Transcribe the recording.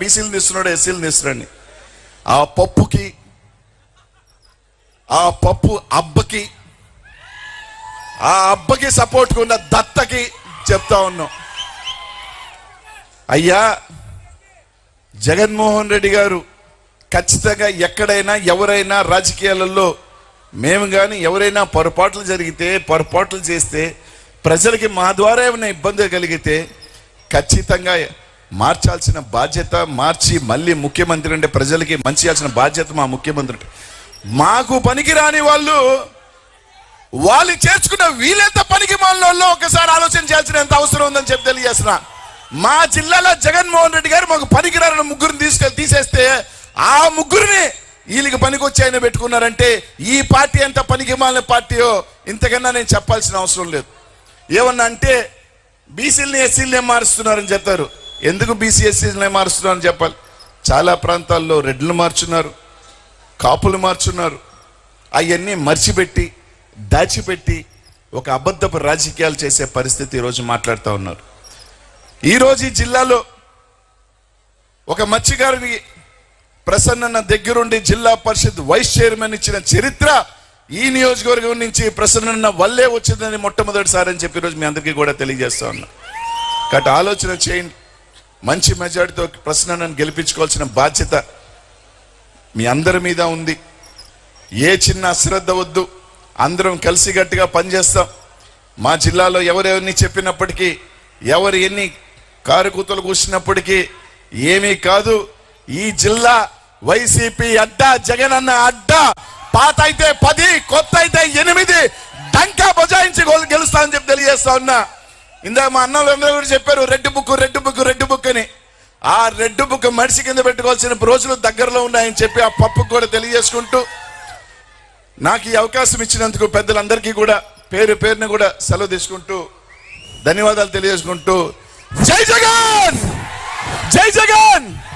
బీసీలు తీస్తున్నాడు ఎస్సీలు తీస్తున్నాడు ఆ పప్పుకి ఆ పప్పు అబ్బకి ఆ అబ్బకి సపోర్ట్ ఉన్న దత్తకి చెప్తా ఉన్నాం. అయ్యా జగన్మోహన్ రెడ్డి గారు ఖచ్చితంగా ఎక్కడైనా ఎవరైనా రాజకీయాలలో మేము కానీ ఎవరైనా పొరపాట్లు జరిగితే పొరపాట్లు చేస్తే ప్రజలకి మా ద్వారా ఏమైనా ఇబ్బంది కలిగితే ఖచ్చితంగా మార్చాల్సిన బాధ్యత మార్చి మళ్ళీ ముఖ్యమంత్రి అంటే ప్రజలకి మంచి చేయాల్సిన బాధ్యత మా ముఖ్యమంత్రి. మాకు పనికి రాని వాళ్ళు వాళ్ళు చేర్చుకున్న వీలెంత పనికి మాలలో ఒకసారి ఆలోచన చేయాల్సిన ఎంత అవసరం ఉందని చెప్పి తెలియజేసిన మా జిల్లాలో జగన్మోహన్ రెడ్డి గారు మాకు పనికిరాని ముగ్గురిని తీసుకెళ్ళి తీసేస్తే ఆ ముగ్గురిని వీళ్ళకి పనికొచ్చి ఆయన పెట్టుకున్నారంటే ఈ పార్టీ ఎంత పనికి మాలిన పార్టీయో ఇంతకన్నా నేను చెప్పాల్సిన అవసరం లేదు. ఏమన్నా అంటే బీసీలని ఎస్సీలనే మారుస్తున్నారని చెప్తారు ఎందుకు బీసీ ఎస్సీలనే మారుస్తున్నారని చెప్పాలి. చాలా ప్రాంతాల్లో రెడ్లు మార్చున్నారు కాపులు మార్చున్నారు. అవన్నీ మర్చిపెట్టి దాచిపెట్టి ఒక అబద్ధపు రాజకీయాలు చేసే పరిస్థితి ఈరోజు మాట్లాడుతూ ఉన్నారు. ఈరోజు ఈ జిల్లాలో ఒక మత్స్యకారుని ప్రసన్న దగ్గరుండి జిల్లా పరిషత్ వైస్ చైర్మన్ ఇచ్చిన చరిత్ర ఈ నియోజకవర్గం నుంచి ప్రసన్న వల్లే వచ్చిందని మొట్టమొదటిసారి అని చెప్పి ఈరోజు మీ అందరికీ కూడా తెలియజేస్తా ఉన్నా. కాబట్టి ఆలోచన చేయండి. మంచి మెజార్టీతో ప్రసన్నను గెలిపించుకోవాల్సిన బాధ్యత మీ అందరి మీద ఉంది. ఏ చిన్న అశ్రద్ధ వద్దు. అందరం కలిసిగట్టుగా పనిచేస్తాం. మా జిల్లాలో ఎవరెవరిని చెప్పినప్పటికీ ఎవరు ఎన్ని కారుకూతలు కూర్చున్నప్పటికీ ఏమీ కాదు. ఈ జిల్లా వైసీపీ అడ్డా జగన్ అన్న అడ్డా. పాత అయితే పది కొత్త అయితే ఎనిమిది. డంకా బజాయించి గెలుస్తా అని చెప్పి తెలియజేస్తా ఉన్నా. ఇందాక మా అన్నలు కూడా చెప్పారు red book red book red book అని. ఆ రెడ్ బుక్ మడిసి కింద పెట్టుకోవాల్సిన రోజులు దగ్గరలో ఉన్నాయని చెప్పి ఆ పప్పుకు కూడా తెలియజేసుకుంటూ నాకు ఈ అవకాశం ఇచ్చినందుకు పెద్దలందరికీ కూడా పేరు పేరుని కూడా సెలవు తీసుకుంటూ ధన్యవాదాలు తెలియజేసుకుంటూ జై జగన్! జై జగన్!